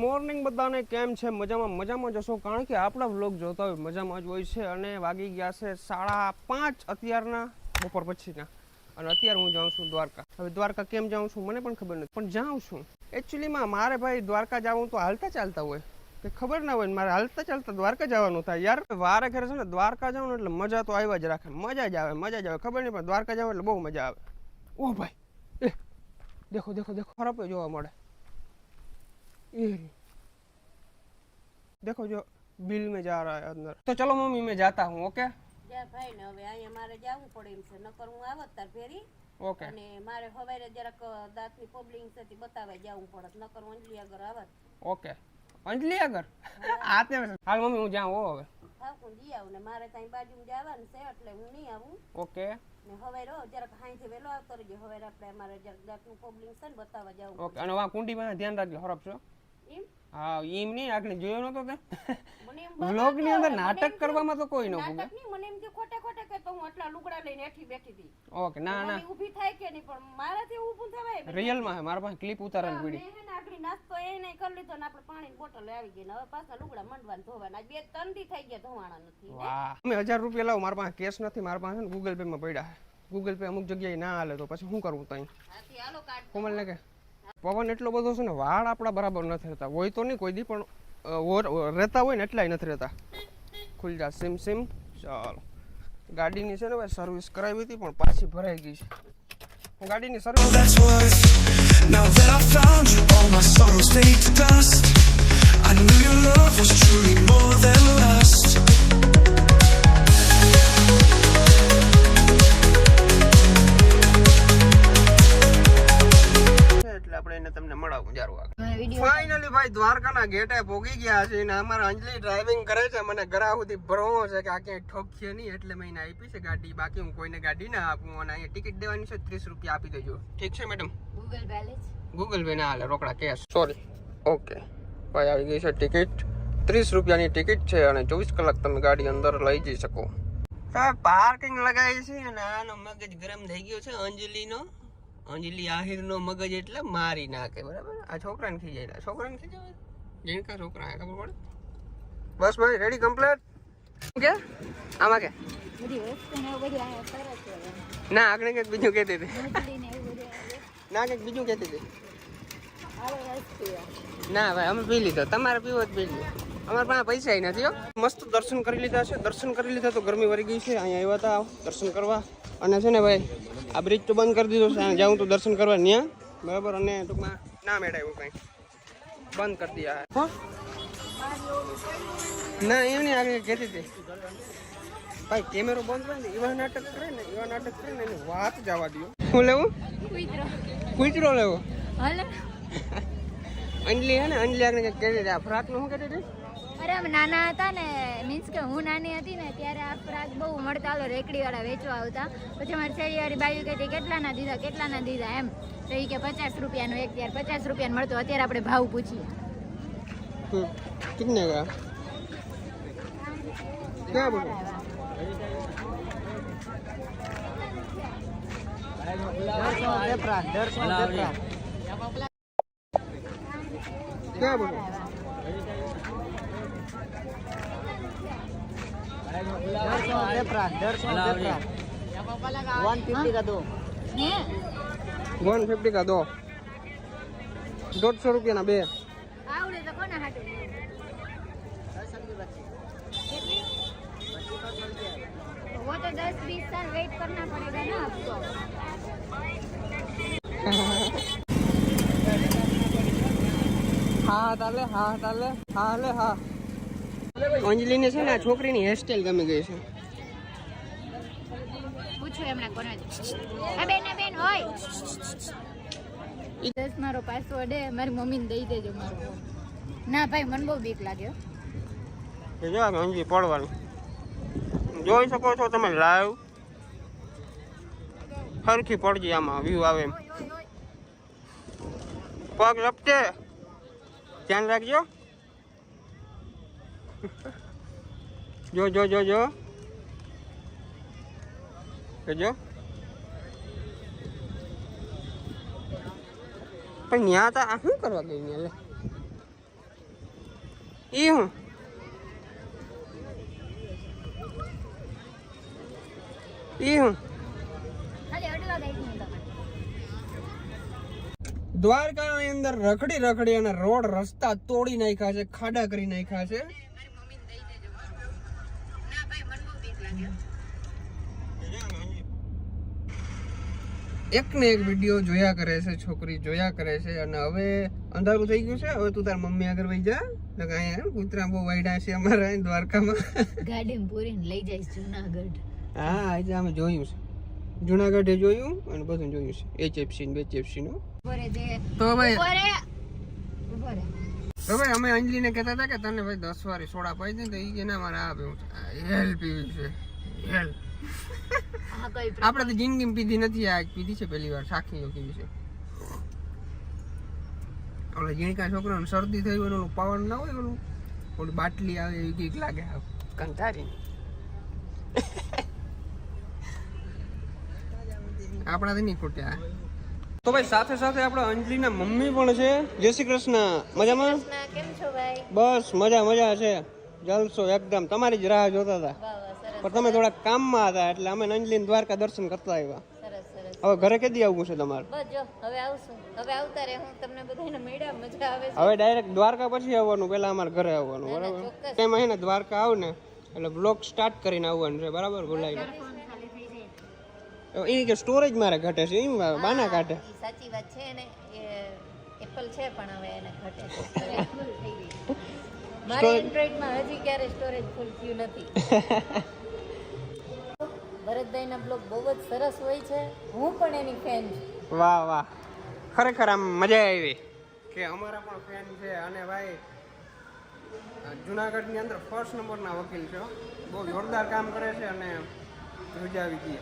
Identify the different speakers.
Speaker 1: Morning બધાને કેમ છે? મજામાં મજામાં જશો કારણ કે આપણા વ્લોગ જોતા હોય, મજામાં જ હોય છે. અને વાગી ગયા છે સાડા પાંચ અત્યારના બપોર પછીના. અને અત્યારે હું જાઉં છું દ્વારકા. હવે દ્વારકા કેમ જાઉં છું મને પણ ખબર નથી, પણ જાઉં છું. એકચ્યુઅલીમાં મારે ભાઈ દ્વારકા જવું તો હાલતા ચાલતા હોય. કે ખબર ના હોય ને મારે હાલતા ચાલતા દ્વારકા જવાનું થાય. યાર, વારે ઘરે છે ને દ્વારકા જાઉં એટલે મજા તો આવ્યા જ રાખે. મજા જ આવે, મજા જ આવે. ખબર નહીં, પણ દ્વારકા જાઉં એટલે બહુ મજા આવે. ઓ ભાઈ, એ, દેખો દેખો દેખો. ખરાબ જોવા મળે. देखो जो बिल में जा रहा है अंदर तो चलो मम्मी मैं जाता हूँ ओके
Speaker 2: જા ભાઈ ને હવે અહીંયા મારે જવું પડે એમ છે નકર હું આવત તાર ફેરી
Speaker 1: ओके
Speaker 2: અને મારે હવારે જરાક દાંતની પ્રોબ્લેમ છે તે બતાવવા જવું પડત નકર અંજલી આગળ આવત
Speaker 1: ओके अंजलि अगर आते हैं हाल मम्मी હું જાઉં હો હવે
Speaker 2: થાકું જી આવું ને મારે ત્યાં બાજુમાં જવાનું છે એટલે હું નહીં આવું
Speaker 1: ઓકે
Speaker 2: ને હવે રહો જરાક હાઈથી વહેલો આવતો રહેજો હવે આપણે મારે જરાક દાંતનું પ્રોબ્લેમ છે ને બતાવવા જવું
Speaker 1: ઓકે અને વા કુંડીમાં ધ્યાન રાખજો હરપ છો
Speaker 2: એમ
Speaker 1: હા એમ નહીં આગળ જોયો નતો તે વ્લોગની અંદર નાટક કરવામાં તો કોઈ ન
Speaker 2: નાટક નહીં મને એમ કે ખોટે ખોટે કે તો હું આટલા લુગડા લઈને એઠી બેઠી હતી.
Speaker 1: ઓકે ના ના.
Speaker 2: ઊભી થાય કે નહીં પણ મારાથી ઊભું થવાય
Speaker 1: રિયલમાં હે મારા પાસે ક્લિપ ઉતારવાની પડી.
Speaker 2: મેં ને આગળ નાસ્તો એ નહીં કરી લીધો ને આપણે પાણીની બોટલ આવી ગઈ ને હવે પાછા લુગડા મંડવાન ધોવાના. બે ત્રણ દી થઈ ગયા ધોવાના નથી
Speaker 1: વાહ. અમે હજાર રૂપિયા લાવો મારા પાસે કેશ નથી મારા પાસે ગૂગલ પે માં પડ્યા ગૂગલ પે અમુક જગ્યાએ ના હાલે તો પછી શું કરવું
Speaker 2: તઈ? હાલો કાઢ
Speaker 1: કોમલ ને કે? પવન એટલો બધો છે ને, વાળ આપણા બરાબર નથી રહેતા. હોય તો નહીં, કોઈ દી પણ રહેતા હોય ને એટલાય નથી રહેતા. ખુલ જા સિમ સિમ. ચાલો. ગાડીની છે ને ભાઈ સર્વિસ કરાવી હતી, પણ પાછી ભરાઈ ગઈ છે. ગાડીની સર્વિસ ફાઇનલી ભાઈ દ્વારકાના ગેટે પોગી ગયા છે ને અમારા અંજલિ ડ્રાઇવિંગ કરે છે. મને ઘરા સુધી ભરવો છે કે આ ક્યાંય ઠોકીએ નહીં એટલે મેં એને આપી છે ગાડી. બાકી હું કોઈને ગાડી ના આપું અને અહીંયા ટિકિટ દેવાની છે ત્રીસ રૂપિયા આપી દેજો. ઠીક છે madam
Speaker 2: Google balance
Speaker 1: Google pay ના હાલે રોકડા કેશ સોરી ઓકે ભાઈ આવી ગઈ છે ટિકિટ ત્રીસ રૂપિયાની ટિકિટ છે અને ચોવીસ કલાક તમે ગાડી અંદર લઈ જઈ શકો. પાર્કિંગ લગાવી છે અને આનો મગજ ગરમ થઈ ગયો છે અંજલિનો. અંજલિ આહિરનો મગજ એટલે મારી નાખે, બરાબર? આ છોકરાને ખીજાય છોકરાને ખીજાવે? જેણકા છોકરા ખબર પડે? બસ ભાઈ રેડી કમ્પ્લીટ કે? આમાં કે?
Speaker 2: ને,
Speaker 1: આગળ કંઈક બીજું કહેતી હતી.
Speaker 2: ને,
Speaker 1: કંઈક બીજું કહેતી હતી. ના, ભાઈ, અમે પી લીધો. તમારે પીવો જ પી લીધો. અમારા પાસે પૈસા નથી હો. મસ્ત દર્શન કરી લીધા છે. દર્શન કરી લીધા તો ગરમી વરી ગઈ છે. અહીંયા આવ્યા હતા. દર્શન કરવા. અને છે ને ભાઈ આ બ્રિજ તો બંધ કરી દીધો છે. જાઉં તો દર્શન કરવા ત્યાં બરાબર? અને ટૂંકમાં ના મેળાયું કંઈ. બંધ કરી દીધા. હો? ના એમ નહીં. આગળ કહેતી હતી. ભાઈ કેમેરો બંધ કરે ને એવા નાટક કરે ને એવા નાટક કરે ને એની વાત જવા દો શું લેવું? કૂતરો. લેવો? અંજલી હે ને અંજલી આગળ કહેતી હતી. આ ફ્રાકનું શું કહેતી હતી?
Speaker 3: અરે આમ નાના હતા ને મીન્સ કે હું નાની હતી ને ત્યારે આ ફ્રાક બહુ મળતા હાલો રેકડીવાળા વેચવા આવતા. પછી મારી શેરીવાળી બાયુ કહેતી કેટલાના દીધા કેટલાના દીધા? એમ. તો એ કે પચાસ રૂપિયાનું એક ત્યારે પચાસ રૂપિયાનું મળતો અત્યારે આપણે ભાવ પૂછીએ.
Speaker 1: કિતને કા ક્યાં બોલો? ક્યાં
Speaker 3: બોલો?
Speaker 1: वन फिफ्टी का दो दो सौ रुपया ना बे
Speaker 3: આવડે તો કોને હાટું કેટલી? वो तो दस बीस साल वेट करना पड़ेगा ना आपको
Speaker 1: હા તાલે હા તાલે હા લે હા અંજલિને છે ને આ છોકરીની હેરસ્ટાઈલ ગમી ગઈ છે.
Speaker 3: પૂછું એમણે કોને આ બેન આ બેન હોય. દસ મારો પાસવર્ડ હે મારી મમ્મીને દઈ દેજો મારો ના ભાઈ મને બહુ બીક લાગ્યો
Speaker 1: જો અંજલી પડવાની. જોઈ શકો છો તમે લાઈવ સરખી પડજી આમાં વ્યૂ આવે એમ. પગ લપટે. ધ્યાન રાખજો. જો જો જો જો. જો. પણ ત્યાં તો આ શું કરવા ગઈ ને લે. ઈ હું? અંદર રખડી રખડી અને રોડ રસ્તા તોડી નાખ્યા છે, ખાડા કરી નાખ્યા છે. એક ને એક વીડિયો જોયા કરે છે છોકરી જોયા કરે છે અને હવે અંધારું થઈ ગયું છે હવે તું તાર મમ્મી આગળ વહી જા નકર અહીંયા કૂતરા બહુ વાયડા છે અમારા દ્વારકામાં.
Speaker 4: ગાડીમાં પૂરીને લઈ જાય જુનાગઢ.
Speaker 1: હા આજે અમે જોયું છે. જુનાગઢે જોયું અને બધું જોયું છે. એચએફસી ને બેચએફસી નું
Speaker 4: બપોરે
Speaker 1: તો ભાઈ તો ભાઈ અમે અંજલીને કહેતા હતા કે તને ભાઈ દસ વારી સોડા પાઈ દે ને તો એ કે ના મારે આ પીવું છે હેલ પીવી છે. હેલ આપણે તો જિંદગી પીધી નથી આ પીધી છે પહેલી વાર સાખી પીવી છે. ઓલા જીણકા છોકરાને શરદી થઈ હોય ઓલું પાવન ના હોય ઓલું ઓલી બાટલી આવે એવી કંઈક લાગે કંટારી આપણાથી નહીં ખૂટ્યા તો ભાઈ સાથે સાથે આપણા અંજલિના મમ્મી પણ છે. જય શ્રી કૃષ્ણ. મજામાં?
Speaker 4: કેમ છો ભાઈ?
Speaker 1: બસ મજા મજા છે. જલસો એકદમ. તમારી જ રાહ જોતા હતા. પણ તમે થોડા કામમાં હતા એટલે અમે અંજલીને દ્વારકા દર્શન કરતા આવ્યા. હવે ઘરે કેદી આવવું છે તમારે?
Speaker 4: હવે આવશું. હવે આવતા રહે હું તમને બધાને મેળા મજા આવે
Speaker 1: હવે ડાયરેક્ટ દ્વારકા પછી આવવાનું પેલા અમારે ઘરે આવવાનું બરાબર?
Speaker 4: ચોક્કસ.
Speaker 1: મહિને દ્વારકા આવ ને એટલે બ્લોક સ્ટાર્ટ કરીને આવવાનું છે બરાબર ભૂલાય એ કે સ્ટોરેજ મારે ઘટે છે એમ બાના કાઢે
Speaker 4: સાચી વાત છે ને એ એપલ છે પણ હવે એને ઘટે થઈ એન્ડ્રોઈડમાં હજી ક્યારે સ્ટોરેજ ફૂલ થયું નથી. ભરતભાઈના બ્લોગ બહુ જ સરસ હોય છે. હું પણ એની ફેન છું.
Speaker 1: વાહ વાહ. ખરેખર આમ મજા આવી. કે અમારા પણ ફેન છે અને ભાઈ જુનાગઢની અંદર ફર્સ્ટ નંબરના વકીલ છે બહુ જોરદાર કામ કરે છે અને આવી ગઈ.